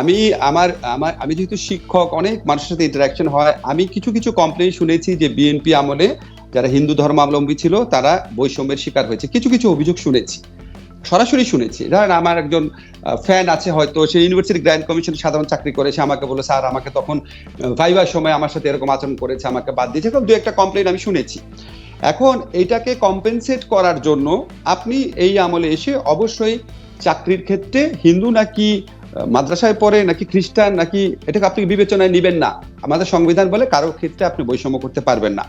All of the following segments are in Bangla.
আমি আমার আমার, আমি যেহেতু শিক্ষক, অনেক মানুষের সাথে ইন্টারাকশন হয়। আমি কিছু কিছু কমপ্লেন শুনেছি যে বিএনপি আমলে যারা হিন্দু ধর্মাবলম্বী ছিল, তারা বৈষম্যের শিকার হয়েছে। কিছু কিছু অভিযোগ শুনেছি। সরাসরি শুনেছি। ধরেন আমার একজন ফ্যান আছে হয়তো, সে ইউনিভার্সিটি গ্র্যান্ড কমিশন সাধারণ চাকরি করেছে আমাকে বলে স্যার, আমাকে তখন ভাইবার সময় আমার সাথে এরকম আচরণ করেছে, আমাকে বাদ দিয়েছে দু একটা কমপ্লেন আমি শুনেছি। এখন এইটাকে কম্পেনসেট করার জন্য আপনি এই আমলে এসে অবশ্যই চাকরির ক্ষেত্রে হিন্দু নাকি মাদ্রাসায় পড়ে নাকি খ্রিস্টান নাকি এটাকে আপনি বিবেচনায় নেবেন না। আমাদের সংবিধান বলে কারোর ক্ষেত্রে আপনি বৈষম্য করতে পারবেন না।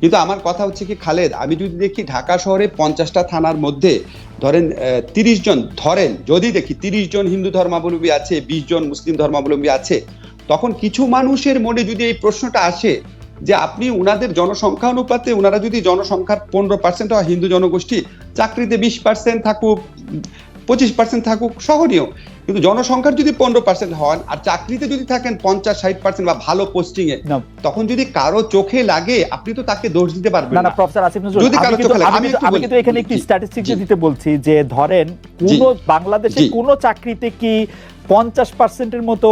কিন্তু আমার কথা হচ্ছে কি, খালেদ, আমি যদি দেখি ঢাকা শহরে পঞ্চাশটা থানার মধ্যে ধরেন তিরিশ জন ধরেন, যদি দেখি তিরিশ জন হিন্দু ধর্মাবলম্বী আছে, বিশ জন মুসলিম ধর্মাবলম্বী আছে, তখন কিছু মানুষের মনে যদি এই প্রশ্নটা আসে যে আপনি উনাদের জনসংখ্যা অনুপাতে ওনারা যদি জনসংখ্যার পনেরো পার্সেন্ট হয় হিন্দু জনগোষ্ঠী, চাকরিতে বিশ পার্সেন্ট থাকুক, পঁচিশ পার্সেন্ট থাকুক, সহনীয়। কিন্তু জনসংখ্যার যদি পনেরো পার্সেন্ট হন আর চাকরিতে যদি থাকেন পঞ্চাশ ষাট পার্সেন্ট বা ভালো পোস্টিং এ তখন যদি কারও চোখে লাগে আপনি তো তাকে দোষ দিতে পারবেন না প্রফেসর আসিফ নজরুল যদি কারও চোখে লাগে, আমি আমি কিন্তু- এখানে একটি স্ট্যাটিস্টিক্স দিতে বলছি যে ধরেন কোন বাংলাদেশে। কোন চাকরিতে কি পঞ্চাশ পার্সেন্টের মতো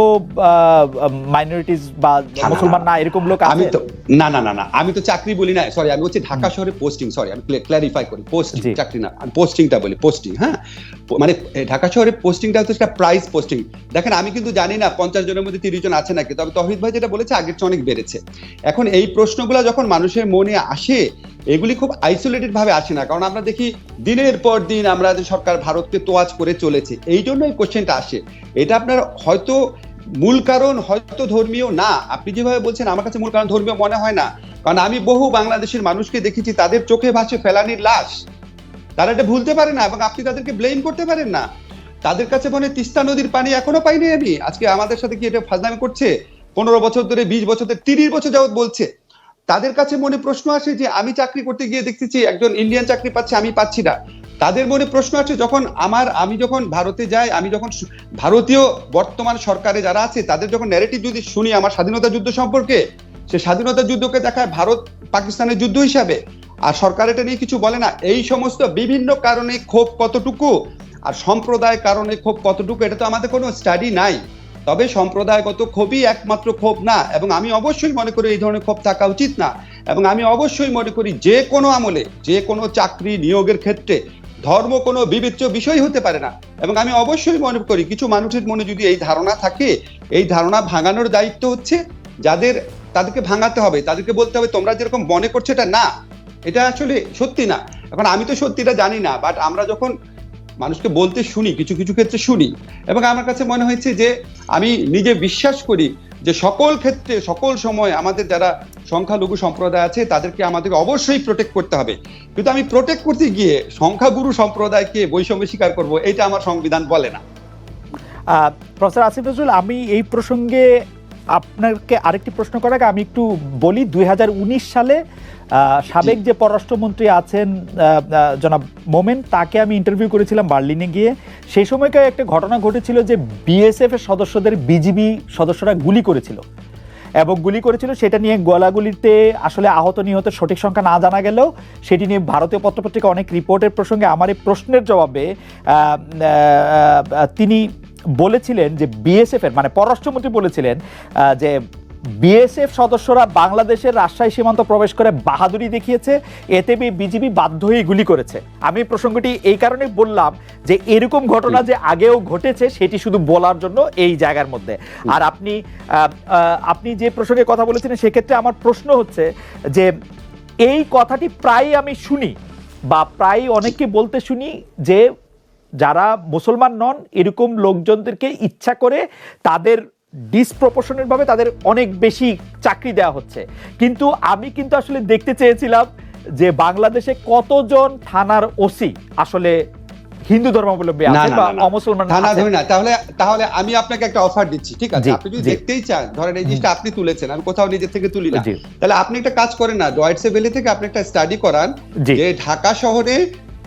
মাইনরিটিস বা মুসলমান না, এরকম লোক আমি তো না না না না। আমি তো চাকরি বলি না। সরি আমি হচ্ছে ঢাকা শহরে পোস্টিং সরি আমি ক্ল্যারিফাই করি। পোস্টিং। চাকরি না। আমি পোস্টিংটা বলি পোস্টিং হ্যাঁ? মানে ঢাকা শহরে পোস্টিংটা হচ্ছে একটা প্রাইস পোস্টিং দেখেন আমি কিন্তু জানি না পঞ্চাশ জনের মধ্যে তিরিশ জন আছে নাকি তবে তহিদ ভাই যেটা বলেছে আগের চেয়ে অনেক বেড়েছে। এখন এই প্রশ্নগুলো যখন মানুষের মনে আসে এগুলি খুব আইসোলেটেড ভাবে আসে না। কারণ আমরা দেখি দিনের পর দিন আমরা যে সরকার ভারতকে তোয়াজ করে চলেছে এই জন্য এই কোশ্চেনটা আসে। এটা আপনার হয়তো মূল কারণ, হয়তো ধর্মীয় না। আপনি যেভাবে বলছেন, আমার কাছে মূল কারণ ধর্মীয় মনে হয় না। কারণ আমি বহু বাংলাদেশের মানুষকে দেখেছি, তাদের চোখে ভাসে ফেলানির লাশ। তারা এটা ভুলতে পারে না এবং আপনি তাদেরকে ব্লেম করতে পারেন না। তাদের কাছে মনে তিস্তা নদীর পানি এখনও পাইনি আমি। আজকে আমাদের সাথে কি এটা ফাজলামি করছে? পনেরো বছর ধরে, বিশ বছর ধরে, তিরিশ বছর যাবত বলছে। তাদের কাছে মনে প্রশ্ন আসে যে, আমি চাকরি করতে গিয়ে দেখতেছি একজন ইন্ডিয়ান চাকরি পাচ্ছে, আমি পাচ্ছি না। তাদের মনে প্রশ্ন আছে, যখন আমার, আমি যখন ভারতে যাই, আমি যখন ভারতীয় বর্তমান সরকারে যারা আছে, তাদের যখন ন্যারেটিভ যদি শুনি আমার স্বাধীনতা যুদ্ধ সম্পর্কে, সে স্বাধীনতা যুদ্ধকে দেখায় ভারত পাকিস্তানের যুদ্ধ হিসাবে। আর সরকার এটা নিয়ে কিছু বলে না। এই সমস্ত বিভিন্ন কারণে ক্ষোভ কতটুকু আর সম্প্রদায় কারণে ক্ষোভ কতটুকু, এটা তো আমাদের কোনো স্টাডি নাই। তবে সম্প্রদায়গত ক্ষোভই একমাত্র ক্ষোভ না, এবং আমি অবশ্যই মনে করি এই ধরনের ক্ষোভ থাকা উচিত না। এবং আমি অবশ্যই মনে করি যে কোনো আমলে, যে কোনো চাকরি নিয়োগের ক্ষেত্রে ধর্ম কোনো বিবেচ্য বিষয় হতে পারে না। এবং আমি অবশ্যই মনে করি, কিছু মানুষের মনে যদি এই ধারণা থাকে, এই ধারণা ভাঙানোর দায়িত্ব হচ্ছে যাদের, তাদেরকে ভাঙাতে হবে। তাদেরকে বলতে হবে, তোমরা যেরকম মনে করছ এটা না, এটা আসলে সত্যি না। এখন আমি তো সত্যিটা জানি না বাট আমরা যখন মানুষকে বলতে শুনি, কিছু কিছু ক্ষেত্রে শুনি, এবং আমার কাছে মনে হয়েছে যে, আমি নিজে বিশ্বাস করি যে সকল ক্ষেত্রে, সকল সময় আমাদের যারা সংখ্যালঘু সম্প্রদায় আছে তাদেরকে আমাদেরকে অবশ্যই প্রোটেক্ট করতে হবে। কিন্তু আমি প্রোটেক্ট করতে গিয়ে সংখ্যাগুরু সম্প্রদায়কে বৈষম্য স্বীকার করব এটা আমার সংবিধান বলে না। প্রফেসর আসিফ নজরুল আমি এই প্রসঙ্গে আপনাকে আরেকটি প্রশ্ন করার আগে আমি একটু বলি দু হাজার উনিশ সালে সাবেক যে পররাষ্ট্রমন্ত্রী আছেন জনাব মোমেন তাকে আমি ইন্টারভিউ করেছিলাম বার্লিনে গিয়ে। সেই সময়কার একটা ঘটনা ঘটেছিল যে বিএসএফ এর সদস্যদের বিজিবি সদস্যরা গুলি করেছিল। এবং গুলি করেছিল, সেটা নিয়ে গলাগুলিতে আসলে আহত নিহত সঠিক সংখ্যা না জানা গেলেও সেটি নিয়ে ভারতীয় পত্রপত্রিকা অনেক রিপোর্টের প্রসঙ্গে আমার এই প্রশ্নের জবাবে তিনি বলেছিলেন যে বিএসএফের মানে পররাষ্ট্রমন্ত্রী বলেছিলেন যে বিএসএফ সদস্যরা বাংলাদেশের রাজশাহী সীমান্ত প্রবেশ করে বাহাদুরি দেখিয়েছে। এতে বিজিবি বাধ্য হয়ে গুলি করেছে। আমি প্রসঙ্গটি এই কারণে বললাম যে, এরকম ঘটনা যে আগেও ঘটেছে, সেটি শুধু বলার জন্য এই জায়গার মধ্যে। আর আপনি আপনি যে প্রসঙ্গে কথা বলেছিলেন, সেক্ষেত্রে আমার প্রশ্ন হচ্ছে যে, এই কথাটি প্রায় আমি শুনি বা প্রায় অনেককে বলতে শুনি যে, যারা মুসলমান নন, এরকম লোকজনদেরকে ইচ্ছা করে তাদের ডিসপ্রপোর্শনেট ভাবে তাদের অনেক বেশি চাকরি দেওয়া হচ্ছে। কিন্তু আমি কিন্তু আসলে দেখতে চেয়েছিলাম যে বাংলাদেশে কতজন থানার ওসি আসলে হিন্দু ধর্মাবলম্বী আছে বা। অমুসলমান থানা ধরি না। তাহলে তাহলে আমি আপনাকে একটা অফার দিচ্ছি ঠিক আছে? আপনি যদি দেখতেই চান ধরেন এই জিনিসটা আপনি তুলেছেন আমি কোথাও নিজের থেকে তুলি না। তাহলে আপনি একটা কাজ করেন না ডয়েটসে ভ্যালি থেকে আপনি একটা স্টাডি করান যে ঢাকা শহরে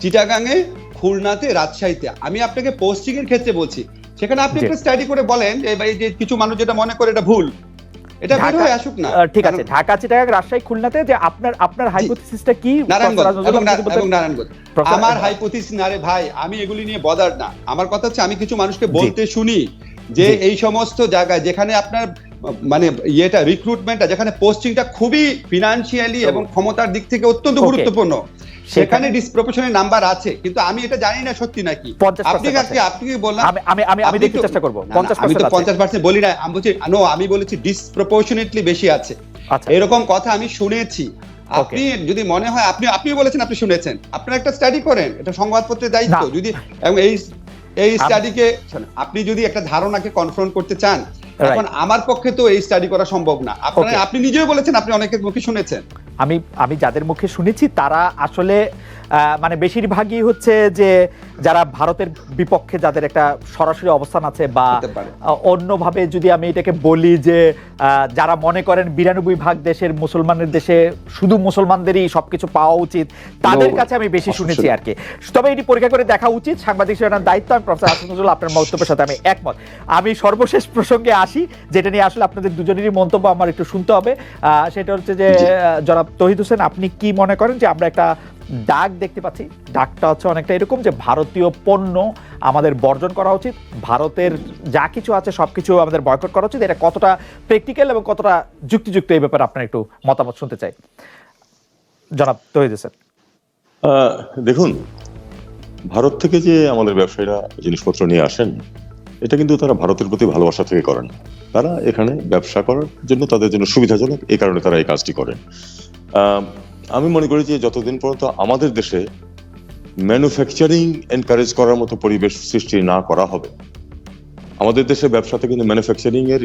চিটাগাঙে খুলনাতে রাজশাহীতে। আমি আপনাকে পোস্টিং এর ক্ষেত্রে বলছি সেখানে আপনি। একটা স্টাডি করে বলেন যে ভাই যে কিছু মানুষ যেটা মনে করে এটা ভুল এটা বের হয়ে আসুক না। ঠিক আছে ঢাকা চিটাগাং রাজশাহী খুলনাতে যে আপনার আপনার হাইপোথিসিসটা কি? নারায়ণগঞ্জ আমার হাইপোথিস না রে ভাই আমি এগুলি নিয়ে বদার না। আমার কথা হচ্ছে আমি কিছু মানুষকে বলতে শুনি যে এই সমস্ত জায়গায় যেখানে আপনার মানে ইয়েটা রিক্রুটমেন্টটা যেখানে পোস্টিংটা খুবই ফিনান্সিয়ালি এবং ক্ষমতার দিক থেকে অত্যন্ত গুরুত্বপূর্ণ। সেখানে- ডিসপ্রপোর্শনের নাম্বার আছে কিন্তু আমি এটা জানি না সত্যি নাকি। আপনি আছে। কাকে আপনি কি বললাম? আমি আমি আমি দেখতে চেষ্টা করব। না, না, 50% আমি তো আছে। পঞ্চাশ পার্সেন্ট বলি না। আমি বলছি নো আমি বলেছি ডিসপ্রপোর্শনেটলি বেশি আছে। আচ্ছা। এরকম কথা আমি শুনেছি। আপনি যদি মনে হয় আপনি আপনি বলেছেন আপনি শুনেছেন। আপনার একটা স্টাডি করেন। এটা সংবাদপত্রের দায়িত্ব। যদি এবং এই এই স্টাডিকে আপনি যদি একটা ধারণাকে কনফ্রন্ট করতে চান. এখন আমার পক্ষে তো এই স্টাডি করা সম্ভব না। আপনি নিজেও বলেছেন আপনি অনেকের মুখে শুনেছেন। আমি আমি যাদের মুখে শুনেছি তারা আসলে মানে বেশিরভাগই হচ্ছে যে যারা ভারতের বিপক্ষে যাদের একটা সরাসরি অবস্থান আছে বা। অন্যভাবে যদি আমি এটাকে বলি যে যারা মনে করেন বিরানব্বই ভাগ দেশের মুসলমানের দেশে শুধু মুসলমানদেরই সবকিছু পাওয়া উচিত তাদের কাছে আমি বেশি শুনেছি আর কি। তবে এটি পরীক্ষা করে দেখা উচিত। সাংবাদিক সেটার দায়িত্ব আমি প্রফেসর আসিফ নজরুল আপনার মন্তব্যের সাথে আমি একমত। আমি সর্বশেষ প্রসঙ্গে আসি যেটা নিয়ে আসলে আপনাদের দুজনেরই মন্তব্য আমার একটু শুনতে হবে। আহ, সেটা হচ্ছে যে জনাব তহিদ হোসেন আপনি কি মনে করেন যে আমরা একটা ডাক দেখতে পাচ্ছি। ডাকটা হচ্ছে অনেকটা এরকম যে ভারতীয় পণ্য আমাদের বর্জন করা উচিত। ভারতের যা কিছু আছে সব কিছু আমাদের বয়কট করা উচিত। এটা কতটা প্র্যাকটিক্যাল এবং কতটা যুক্তিযুক্ত এই ব্যাপারে আপনার একটু মতামত শুনতে চাই। জনাব হোসেন। আহ, দেখুন ভারত থেকে যে আমাদের ব্যবসায়ীরা জিনিসপত্র নিয়ে আসেন এটা কিন্তু তারা ভারতের প্রতি ভালোবাসা থেকে করেন। তারা এখানে ব্যবসা করার জন্য তাদের জন্য সুবিধাজনক এই কারণে তারা এই কাজটি করেন। আমি মনে করি যে যতদিন পর্যন্ত আমাদের দেশে ম্যানুফ্যাকচারিং এনকারেজ করার মতো পরিবেশ সৃষ্টি না করা হবে, আমাদের দেশে ব্যবসাতে কিন্তু ম্যানুফ্যাকচারিং এর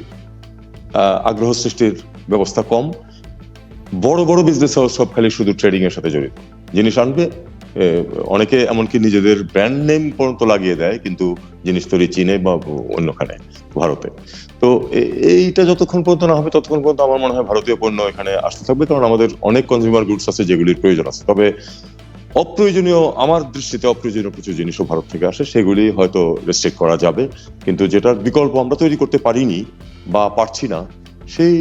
আগ্রহ সৃষ্টির ব্যবস্থা কম। বড় বড় বিজনেস হাউস সব খালি শুধু ট্রেডিং এর সাথে জড়িত। জিনিস আনবে অনেকে এমনকি নিজেদের ব্র্যান্ড নেম পর্যন্ত লাগিয়ে দেয়, কিন্তু জিনিস তৈরি চীনে বা অন্যখানে, ভারতে। তো এইটা যতক্ষণ পর্যন্ত না হবে, ততক্ষণ পর্যন্ত আমার মনে হয় ভারতীয় পণ্য এখানে আসতে থাকবে। কারণ আমাদের অনেক কনজিউমার গুডস আছে যেগুলির প্রয়োজন আছে। তবে অপ্রয়োজনীয়, আমার দৃষ্টিতে অপ্রয়োজনীয় কিছু জিনিসও ভারত থেকে আসে। সেগুলি হয়তো রেস্ট্রিক্ট করা যাবে। কিন্তু যেটার বিকল্প আমরা তৈরি করতে পারিনি বা পারছি না, সেই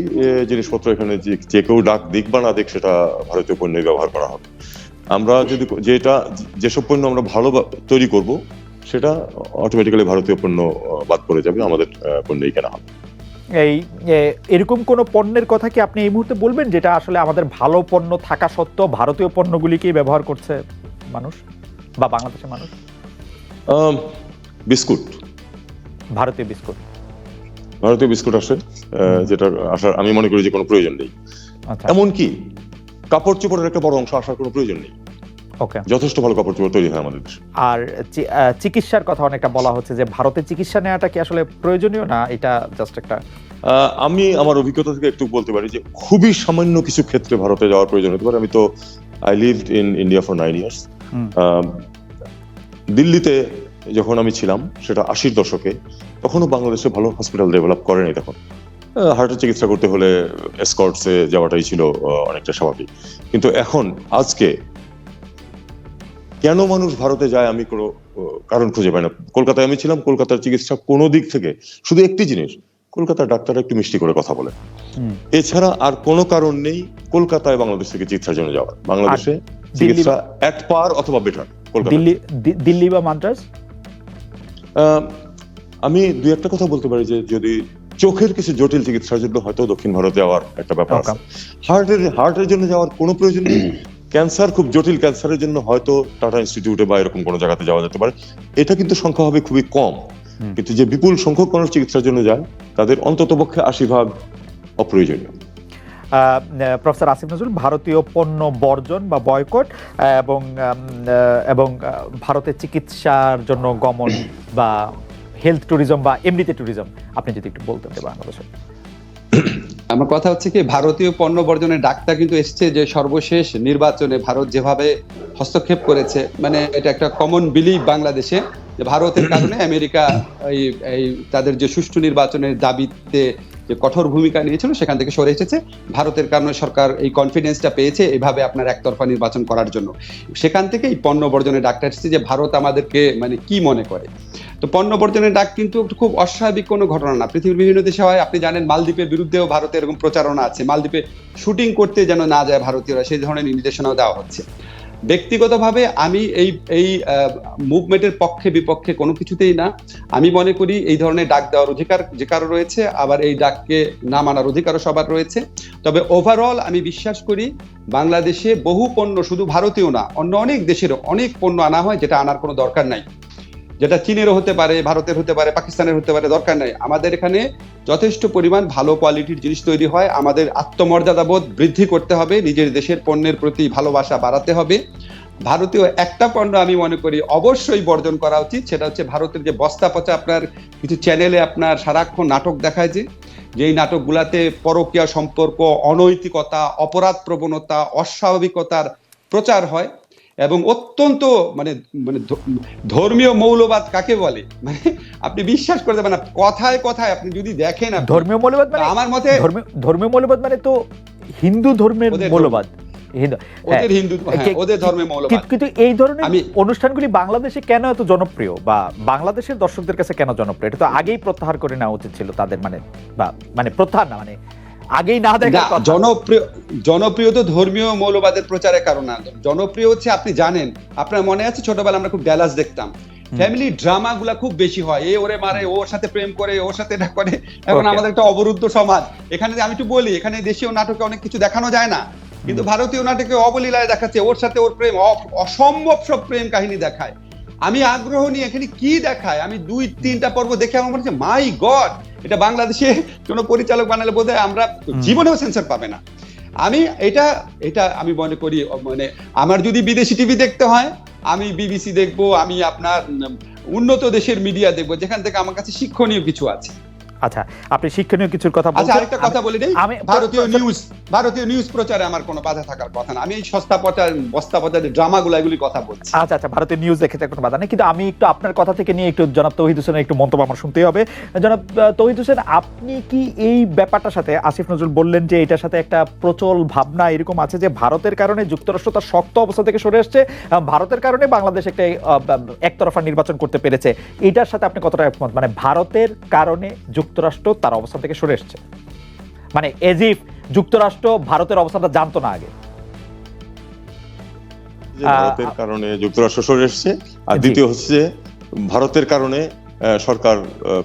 জিনিসপত্র এখানে যে কেউ ডাক দিক বা না দিক, সেটা ভারতীয় পণ্যের ব্যবহার করা হবে। আমরা যদি যেটা যেসব পণ্য আমরা ভালো তৈরি করব সেটা অটোমেটিক্যালি ভারতীয় পণ্য বাদ পড়ে যাবে আমাদের পণ্যই কেনা হবে। এই এরকম কোনো পণ্যের কথা কি আপনি এই মুহূর্তে বলবেন যেটা আসলে আমাদের ভালো পণ্য থাকা সত্ত্বেও ভারতীয় পণ্যগুলিকেই ব্যবহার করছে মানুষ বা বাংলাদেশের মানুষ? বিস্কুট। ভারতীয় বিস্কুট। ভারতীয় বিস্কুট আসে যেটা আসার আমি মনে করি যে কোনো প্রয়োজন নেই। আচ্ছা। এমনকি কাপড় চোপড়ের একটা বড় অংশ আসার কোনো প্রয়োজন নেই। যথেষ্ট ভালো কাপড় চোপড় তৈরি হয় আমাদের দেশে। আর চিকিৎসার কথা অনেকটা বলা হচ্ছে যে ভারতে চিকিৎসা নেওয়াটা কি আসলে প্রয়োজনীয় না এটা জাস্ট একটা আমি আমার অভিজ্ঞতা থেকে একটু বলতে পারি যে খুবই সামান্য কিছু ক্ষেত্রে ভারতে যাওয়ার প্রয়োজন হতে পারে। আমি তো I live in India for nine years. দিল্লিতে যখন আমি ছিলাম সেটা আশির দশকে তখনও বাংলাদেশে ভালো হসপিটাল ডেভেলপ করেনি তখন। হার্টের চিকিৎসা করতে হলে এসকর্টসে যাওয়াটাই ছিল অনেকটা স্বাভাবিক। কিন্তু এখন আজকে কেন মানুষ ভারতে যায় আমি কোনো কারণ খুঁজে পাই না? কলকাতায় আমি ছিলাম কলকাতার চিকিৎসা কোনো দিক থেকে শুধু একটি জিনিস কলকাতার ডাক্তার একটু মিষ্টি করে কথা বলে। এছাড়া আর কোনো কারণ নেই কলকাতায় বাংলাদেশ থেকে চিকিৎসার জন্য যাওয়ার। বাংলাদেশে চিকিৎসা অ্যাট পার অথবা বেটার কলকাতা দিল্লি বা মাদ্রাজ আমি দুই একটা কথা বলতে পারি যে যদি চোখের কিছু জটিল চিকিৎসার জন্য হয়তো দক্ষিণ ভারতে যাওয়ার একটা ব্যাপার হার্টের হার্টের জন্য যাওয়ার কোনো প্রয়োজন নেই। ক্যান্সার খুব জটিল ক্যান্সারের জন্য হয়তো টাটা ইনস্টিটিউটে বা এরকম কোনো জায়গাতে যাওয়া যেতে পারে। এটা কিন্তু সংখ্যা হবে খুবই কম। কিন্তু যে বিপুল সংখ্যক মানুষ চিকিৎসার জন্য যায় তাদের অন্তত পক্ষে আশি ভাগ অপ্রয়োজনীয়। প্রফেসর আসিফ নজরুল ভারতীয় পণ্য বর্জন বা বয়কট এবং এবং ভারতের চিকিৎসার জন্য গমন বা হেলথ ট্যুরিজম বা এমনিতে ট্যুরিজম। আপনি যদি একটু বলতেন বাংলাদেশে আমার কথা হচ্ছে কি, ভারতীয় পণ্য বর্জনের ডাকটা কিন্তু এসছে যে সর্বশেষ নির্বাচনে ভারত যেভাবে হস্তক্ষেপ করেছে মানে এটা একটা কমন বিলিভ বাংলাদেশে যে ভারতের কারণে আমেরিকা এই এই তাদের যে সুষ্ঠু নির্বাচনের দাবিতে যে কঠোর ভূমিকা নিয়েছিল সেখান থেকে সরে এসেছে। ভারতের কারণে সরকার এই কনফিডেন্সটা পেয়েছে এইভাবে আপনার একতরফা নির্বাচন করার জন্য। সেখান থেকে এই পণ্য বর্জনের ডাকটা এসেছে যে ভারত আমাদেরকে মানে কি মনে করে। তো পণ্য বর্জনের ডাক কিন্তু খুব অস্বাভাবিক কোনো ঘটনা না। পৃথিবীর বিভিন্ন দেশে হয়, আপনি জানেন মালদ্বীপের বিরুদ্ধেও ভারতের এরকম প্রচারণা আছে। মালদ্বীপে শুটিং করতে যেন না যায় ভারতীয়রা, সেই ধরনের নির্দেশনাও দেওয়া হচ্ছে। ব্যক্তিগতভাবে আমি এই এই মুভমেন্টের পক্ষে, বিপক্ষে কোনো কিছুতেই না। আমি মনে করি এই ধরনের ডাক দেওয়ার অধিকার যে কারও রয়েছে, আবার এই ডাককে না মানার অধিকারও সবার রয়েছে। তবে ওভারঅল আমি বিশ্বাস করি বাংলাদেশে বহু পণ্য শুধু ভারতীয় না, অন্য অনেক দেশেরও অনেক পণ্য আনা হয় যেটা আনার কোনো দরকার নাই। যেটা চীনেরও হতে পারে, ভারতের হতে পারে, পাকিস্তানের হতে পারে, দরকার নাই। আমাদের এখানে যথেষ্ট পরিমাণ ভালো কোয়ালিটির জিনিস তৈরি হয়। আমাদের আত্মমর্যাদাবোধ বৃদ্ধি করতে হবে। নিজের দেশের পণ্যের প্রতি ভালোবাসা বাড়াতে হবে। ভারতীয় একটা পণ্য আমি মনে করি অবশ্যই বর্জন করা উচিত। সেটা হচ্ছে ভারতের যে বস্তা পচা আপনার কিছু চ্যানেলে আপনার সারাক্ষণ নাটক দেখায় যে, যেই নাটকগুলাতে পরকীয়া সম্পর্ক, অনৈতিকতা অপরাধ প্রবণতা অস্বাভাবিকতার প্রচার হয়। এবং অত্যন্ত মানে মানে ধর্মীয় মৌলবাদ কাকে বলে? মানে আপনি বিশ্বাস করতে পারেন কথায় কথায় আপনি যদি দেখেন ধর্মীয় মৌলবাদ মানে আমার মতে ধর্মীয় মৌলবাদ মানে তো হিন্দু ধর্মের মৌলবাদ। হ্যাঁ, ওদের হিন্দু হ্যাঁ, ওদের ধর্মে মৌলবাদ। কিন্তু- এই ধরনের অনুষ্ঠানগুলি বাংলাদেশে কেন এত জনপ্রিয়? বা বাংলাদেশের দর্শকদের কাছে কেন জনপ্রিয়? এটা তো আগেই প্রত্যাহার করে নেওয়া উচিত ছিল তাদের মানে বা মানে প্রত্যাহার না মানে আগেই না কথা। জনপ্রিয় জনপ্রিয় তো ধর্মীয় মৌলবাদের প্রচারের কারণ জনপ্রিয় হচ্ছে আপনি জানেন আপনার মনে আছে? ছোটবেলা আমরা খুব গ্যালাস দেখতাম। ফ্যামিলি ড্রামা গুলা খুব বেশি হয়। এ ওরে মারে ওর সাথে প্রেম করে ওর সাথে এটা করে। এখন আমাদের একটা অবরুদ্ধ সমাজ। এখানে আমি একটু বলি এখানে দেশীয় নাটকে অনেক কিছু দেখানো যায় না। কিন্তু ভারতীয় নাটকে অবলীলায় দেখাচ্ছে ওর সাথে ওর প্রেম অসম্ভব সব প্রেম কাহিনী দেখায়। আমি আগ্রহ নিয়ে এখানে কি দেখায়? আমি দুই তিনটা পর্ব দেখে আমার মনে হচ্ছে মাই গড এটা বাংলাদেশে কোনো পরিচালক বানালে বোধ আমরা জীবনেও সেন্সর পাবে না। আমি এটা এটা আমি মনে করি মানে আমার যদি বিদেশি টিভি দেখতে হয় আমি বিবিসি দেখব আমি আপনার উন্নত দেশের মিডিয়া দেখব যেখান থেকে আমার কাছে শিক্ষণীয় কিছু আছে। আচ্ছা আপনি শিক্ষণীয় কিছুর কথা আচ্ছা বলছেন? আরেকটা কথা বলি নেই আমি- ভারতীয় নিউজ ভারতীয় নিউজ প্রচারে আমার কোনো বাধা থাকার কথা না। আমি এই সস্তা প্রচার বস্তা প্রচার ড্রামাগুলো এগুলির কথা বলছি। আচ্ছা আচ্ছা ভারতের নিউজ দেখে তো কোনো বাধা নেই কিন্তু আমি একটু আপনার কথা থেকে নিয়ে একটু জনাব তৌহিদ হোসেনের একটু মন্তব্য আমার শুনতেই হবে। জনাব তৌহিদ হোসেন আপনি কি এই ব্যাপারটার সাথে আসিফ নজরুল বললেন যে এটার সাথে একটা প্রচল ভাবনা এরকম আছে যে ভারতের কারণে যুক্তরাষ্ট্র তার শক্ত অবস্থা থেকে সরে আসছে ভারতের কারণে বাংলাদেশ একটা একতরফা নির্বাচন করতে পেরেছে। এটার সাথে আপনি কতটা একমত? মানে ভারতের কারণে যুক্তরাষ্ট্র তার অবস্থান থেকে সরে এসছে। মানে এজিফ যুক্তরাষ্ট্র ভারতের অবস্থানটা জানতো না আগে। ভারতের কারণে যুক্তরাষ্ট্র সরে এসছে আর দ্বিতীয় হচ্ছে ভারতের কারণে সরকার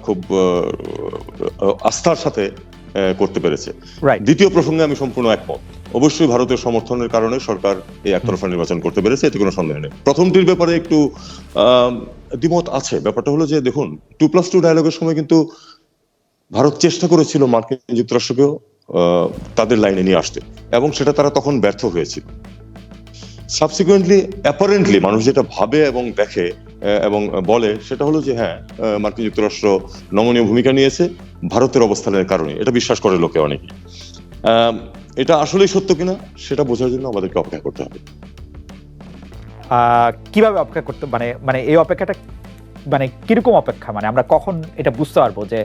খুব আস্থার সাথে করতে পেরেছে। দ্বিতীয় প্রসঙ্গে আমি সম্পূর্ণ একমত। অবশ্যই ভারতের সমর্থনের কারণে সরকার এই একতরফা নির্বাচন করতে পেরেছে এতে কোনো সন্দেহ নেই। প্রথমটির ব্যাপারে একটু দ্বিমত আছে। ব্যাপারটা হলো যে দেখুন টু প্লাস টু ডায়ালগের সময় কিন্তু ভারত চেষ্টা করেছিল মার্কিন যুক্তরাষ্ট্রকেও তাদের লাইনে নিয়ে আসতে, এবং সেটা তারা তখন ব্যর্থ হয়েছিল। সাবসিকুয়েন্টলি অ্যাপারেন্টলি মানুষ যেটা ভাবে এবং দেখে এবং বলে, সেটা হলো যে হ্যাঁ মার্কিন যুক্তরাষ্ট্র নমনীয় ভূমিকা নিয়েছে, ভারতের অবস্থানের কারণে। এটা বিশ্বাস করে লোকে অনেকে। এটা আসলেই সত্য কিনা, সেটা বোঝার জন্য আমাদেরকে অপেক্ষা করতে হবে। কীভাবে অপেক্ষা করতে মানে মানে এই অপেক্ষাটা মানে কীরকম অপেক্ষা? মানে আমরা কখন এটা বুঝতে পারব যে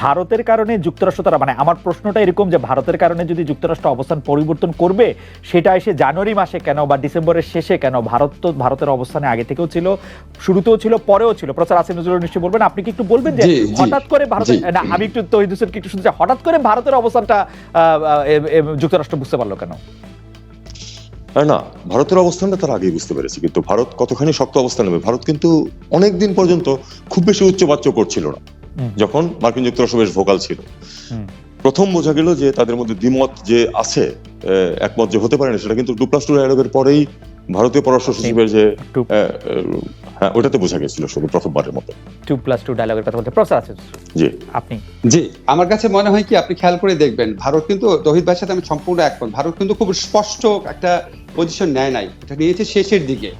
ভারতের কারণে যুক্তরাষ্ট্র তারা মানে আমার প্রশ্নটা এরকম যে ভারতের কারণে যদি যুক্তরাষ্ট্র অবস্থান পরিবর্তন করবে সেটা এসে জানুয়ারি মাসে কেন বা ডিসেম্বরের শেষে কেন? ভারত তো ভারতের অবস্থানে আগে থেকেও ছিল শুরুতেও ছিল পরেও ছিল। প্রচার আসিফ নজরুল নিশ্চয়ই বলবেন আপনি কি একটু বলবেন যে হঠাৎ করে ভারত জি। না আমি একটু তহিদ হোসেনকে একটু শুনতে হঠাৎ করে ভারতের অবস্থানটা যুক্তরাষ্ট্র বুঝতে পারল কেন? না ভারতের অবস্থানটা তারা আগেই বুঝতে পেরেছে কিন্তু ভারত কতখানি শক্ত অবস্থান নেবে? ভারত কিন্তু অনেক দিন পর্যন্ত খুব বেশি উচ্চবাচ্য করছিল না যখন মার্কিন যুক্তরাষ্ট্র বেশ ভোকাল ছিল। প্রথম বোঝা গেল যে তাদের মধ্যে দ্বিমত যে আছে আহ, একমত যে হতে পারে না সেটা কিন্তু টু প্লাস টু ডায়ালগের পরেই ভারতীয় পররাষ্ট্র সচিবের যে হ্যাঁ ওটাতে বোঝা গেছিল শুধু প্রথমবারের মতো। টু প্লাস টু ডায়লগের কথা বলতে প্রচার আছে। জি। আপনি? জি আমার কাছে মনে হয় কি আপনি খেয়াল করে দেখবেন ভারত কিন্তু তহিদ ভাইয়ের সাথে আমি সম্পূর্ণ একমত ভারত কিন্তু খুব স্পষ্ট একটা পজিশন নেয় নাই। এটা নিয়েছে শেষের দিকে।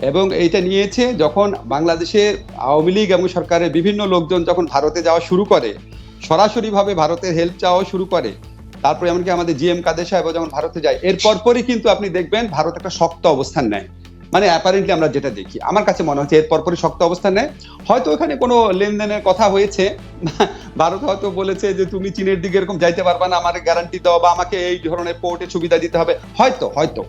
এবং এইটা নিয়েছে যখন বাংলাদেশের আওয়ামী লীগ এবং সরকারের বিভিন্ন লোকজন যখন ভারতে যাওয়া শুরু করে সরাসরিভাবে ভারতের হেল্প চাওয়া শুরু করে তারপরে এমনকি আমাদের জিএম কাদের সাহেব যখন ভারতে যায়, এর পরপরই কিন্তু আপনি দেখবেন ভারত একটা শক্ত অবস্থান নেয়। মানে অ্যাপারেন্টলি আমরা যেটা দেখি, আমার কাছে মনে হচ্ছে এর পরপরই শক্ত অবস্থান নেয়। হয়তো ওখানে কোনো লেনদেনের কথা হয়েছে, ভারত হয়তো বলেছে যে তুমি চীনের দিকে এরকম যাইতে পারবা না আমার গ্যারান্টি দাও বা আমাকে এই ধরনের পোর্টের সুবিধা দিতে হবে। হয়তো হয়তো।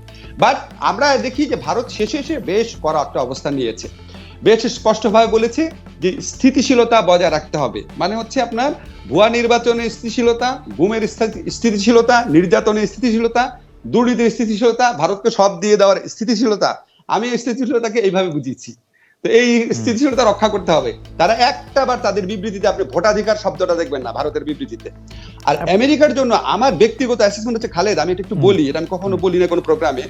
বাট আমরা দেখি যে ভারত শেষে এসে বেশ কড়া একটা অবস্থান নিয়েছে। বেশ স্পষ্টভাবে বলেছে যে স্থিতিশীলতা বজায় রাখতে হবে। মানে হচ্ছে আপনার ভুয়া নির্বাচনের স্থিতিশীলতা, গুমের স্থিতিশীলতা, নির্যাতনের স্থিতিশীলতা, দুর্নীতির স্থিতিশীলতা, ভারতকে সব দিয়ে দেওয়ার স্থিতিশীলতা। আমি স্থিতিশীলতাকে এইভাবে বুঝিয়েছি। তো এই স্থিতিশীলতা রক্ষা করতে হবে। তারা একটা বার তাদের বিবৃতিতে আপনি ভোটাধিকার শব্দটা দেখবেন না ভারতের বিবৃতিতে। আর আমেরিকার জন্য আমার ব্যক্তিগত অ্যাসেসমেন্ট হচ্ছে খালেদ আমি এটা একটু বলি এটা আমি কখনো বলি না কোনো প্রোগ্রামে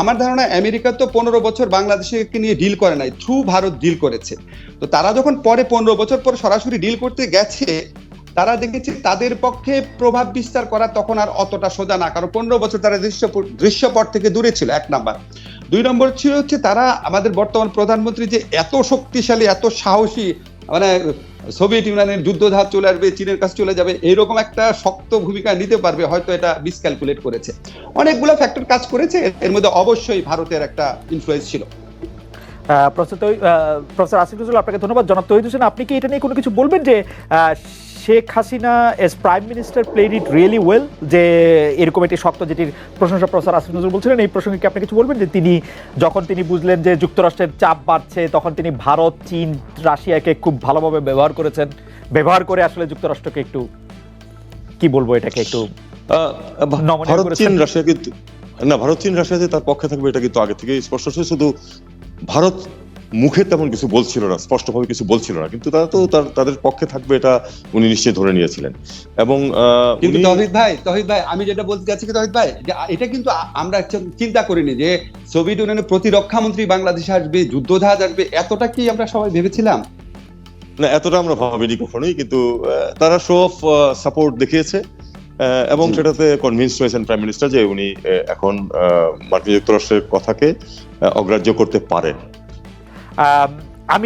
আমার ধারণা আমেরিকা তো পনেরো বছর বাংলাদেশকে নিয়ে ডিল করে নাই থ্রু ভারত ডিল করেছে। তো তারা যখন পরে পনেরো বছর পর সরাসরি ডিল করতে গেছে তারা দেখেছে তাদের পক্ষে প্রভাব বিস্তার করা তখন আর অতটা সোজা না কারণ পনেরো বছর তারা দৃশ্য দৃশ্যপট থেকে দূরে ছিল এক নাম্বার। দুই নম্বর ছিল হচ্ছে তারা আমাদের বর্তমান প্রধানমন্ত্রী যে এত শক্তিশালী, এত সাহসী মানে সোভিয়েত ইউনিয়নের যুদ্ধধার চলে আসবে, চীনের কাছে চলে যাবে এইরকম একটা শক্ত ভূমিকা নিতে পারবে, হয়তো এটা মিসক্যালকুলেট করেছে। অনেকগুলো ফ্যাক্টর কাজ করেছে, এর মধ্যে অবশ্যই ভারতের একটা ইনফ্লুয়েন্স ছিল। প্রফেসর আসিফ আপনাকে ধন্যবাদ। জনাব তহিদ হোসেন, আপনি কি এটা নিয়ে কোনো কিছু বলবেন যে Sheikh Hasina as prime minister played it really well যে এরকম একটি শক্ত যেটির প্রশংসা প্রফেসর আসিফ নজরুল বলছিলেন এই প্রসঙ্গে কি আপনি কিছু বলবেন? যে তিনি যখন তিনি বুঝলেন যে যুক্তরাষ্ট্রের চাপ বাড়ছে তখন তিনি ভারত চীন রাশিয়াকে খুব ভালোভাবে ব্যবহার করেছেন। ব্যবহার করে আসলে যুক্তরাষ্ট্রকে একটু কি বলব এটাকে একটু ভারত চীন না ভারত চীন রাশিয়া যে তার পক্ষে থাকবে এটা কিন্তু আগে থেকে স্পষ্ট শুধু ভারত মুখে তেমন কিছু বলছিল না স্পষ্টভাবে কিছু বলছিল না কিন্তু তারা তো তাদের পক্ষে থাকবে এটা উনি নিশ্চয়ই ধরে নিয়েছিলেন। এবং কিন্তু তহিদ ভাই তহিদ ভাই আমি যেটা বলতে চাচ্ছি কি তহিদ ভাই এটা কিন্তু আমরা চিন্তা করিনি যে সোভিয়েত ইউনিয়নের প্রতিরক্ষা মন্ত্রী বাংলাদেশে আসবে যুদ্ধজাহাজ আসবে এতটা কি আমরা সবাই ভেবেছিলাম? না এতটা আমরা ভাবিনি কখনোই কিন্তু তারা শো অফ সাপোর্ট দেখিয়েছে এবং। সেটাতে কনভিন্স হয়েছেন প্রাইম মিনিস্টার যে উনি এখন মার্কিন যুক্তরাষ্ট্রের কথাকে অগ্রাহ্য করতে পারেন। আম,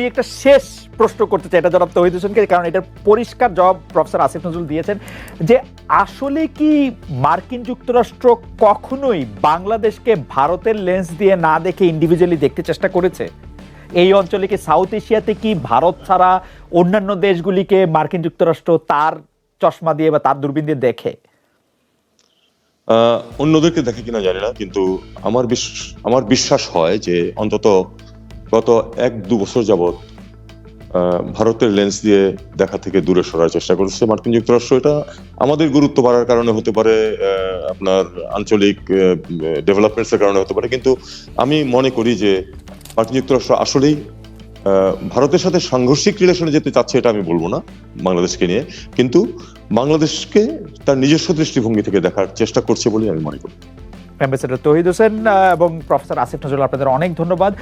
একটা শেষ প্রশ্ন করতে চাই এটা জনাব তহিদ হোসেনকে কারণ এটার পরিষ্কার জবাব প্রফেসর আসিফ নজরুল দিয়েছেন যে আসলে কি মার্কিন যুক্তরাষ্ট্র কখনোই বাংলাদেশকে ভারতের লেন্স দিয়ে না দেখে ইন্ডিভিজুয়ালি দেখতে চেষ্টা করেছে? এই অঞ্চলে কি সাউথ এশিয়াতে কি ভারত ছাড়া অন্যান্য দেশগুলিকে মার্কিন যুক্তরাষ্ট্র তার চশমা দিয়ে বা তার দূরবীন দিয়ে দেখে? অন্যদেরকে দেখে কিনা জানি না কিন্তু আমার বিশ- আমার বিশ্বাস হয় যে অন্তত গত এক দু বছর যাবৎ ভারতের লেন্স দিয়ে দেখা থেকে দূরে সরার চেষ্টা করছে মার্কিন যুক্তরাষ্ট্র। এটা আমাদের গুরুত্ব বাড়ার কারণে হতে পারে আপনার আঞ্চলিক ডেভেলপমেন্টস এর কারণে হতে পারে। কিন্তু আমি মনে করি যে মার্কিন যুক্তরাষ্ট্র আসলেই ভারতের সাথে সাংঘর্ষিক রিলেশনে যেতে চাচ্ছে এটা আমি বলব না, বাংলাদেশকে নিয়ে। কিন্তু বাংলাদেশকে তার নিজস্ব দৃষ্টিভঙ্গি থেকে দেখার চেষ্টা করছে বলে আমি মনে করি। অ্যাম্বাসেডর তহিদ হোসেন এবং প্রফেসর আসিফ নজরুল আপনাদের অনেক ধন্যবাদ।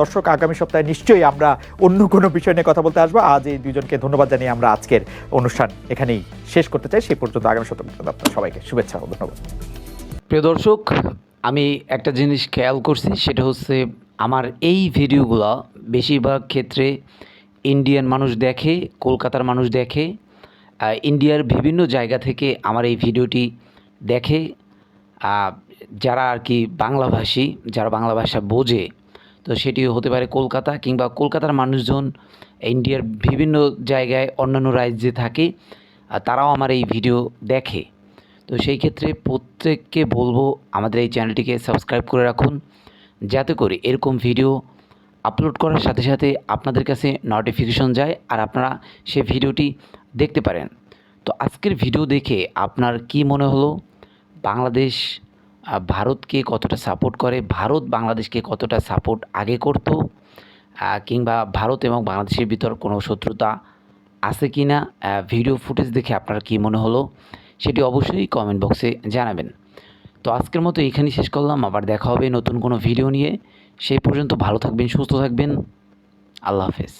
দর্শক, আগামী সপ্তাহে নিশ্চয়ই আমরা অন্য কোনো বিষয় নিয়ে কথা বলতে আসব। আজ এই দুজনকে ধন্যবাদ জানিয়ে আমরা আজকের অনুষ্ঠান এখানেই শেষ করতে চাই। সেই পর্যন্ত আগামী সপ্তাহ আপনার সবাইকে শুভেচ্ছা ও ধন্যবাদ। প্রিয় দর্শক, আমি একটা জিনিস খেয়াল করছি, সেটা হচ্ছে আমার এই ভিডিওগুলো বেশিরভাগ ক্ষেত্রে ইন্ডিয়ান মানুষ দেখে, কলকাতার মানুষ দেখে ইন্ডিয়ার বিভিন্ন জায়গা থেকে আমার এই ভিডিওটি দেখে যারা আর কি বাংলাভাষী যারা বাংলা ভাষা বোঝে, তো সেটি হতে পারে কলকাতা কিংবা কলকাতার মানুষজন ইন্ডিয়ার বিভিন্ন জায়গায় অন্যান্য রাজ্যে থাকে তারাও আমার এই ভিডিও দেখে। তো সেই ক্ষেত্রে প্রত্যেককে বলব, আমাদের এই চ্যানেলটিকে সাবস্ক্রাইব করে রাখুন, যাতে করে এরকম ভিডিও আপলোড করার সাথে সাথে আপনাদের কাছে নোটিফিকেশন যায় আর আপনারা সে ভিডিওটি দেখতে পারেন। তো আজকের ভিডিও দেখে আপনার কি মনে হলো? বাংলাদেশ ভারতকে কতটা সাপোর্ট করে, ভারত বাংলাদেশকে কতটা সাপোর্ট আগে করতো কিংবা ভারত এবং বাংলাদেশের ভিতর কোনো শত্রুতা আছে কি না ভিডিও ফুটেজ দেখে আপনার কি মনে হলো, সেটি অবশ্যই কমেন্ট বক্সে জানাবেন। তো আজকের মতো এখানেই শেষ করলাম, আবার দেখা হবে নতুন কোনো ভিডিও নিয়ে। সেই পর্যন্ত ভালো থাকবেন, সুস্থ থাকবেন। আল্লাহ হাফেজ।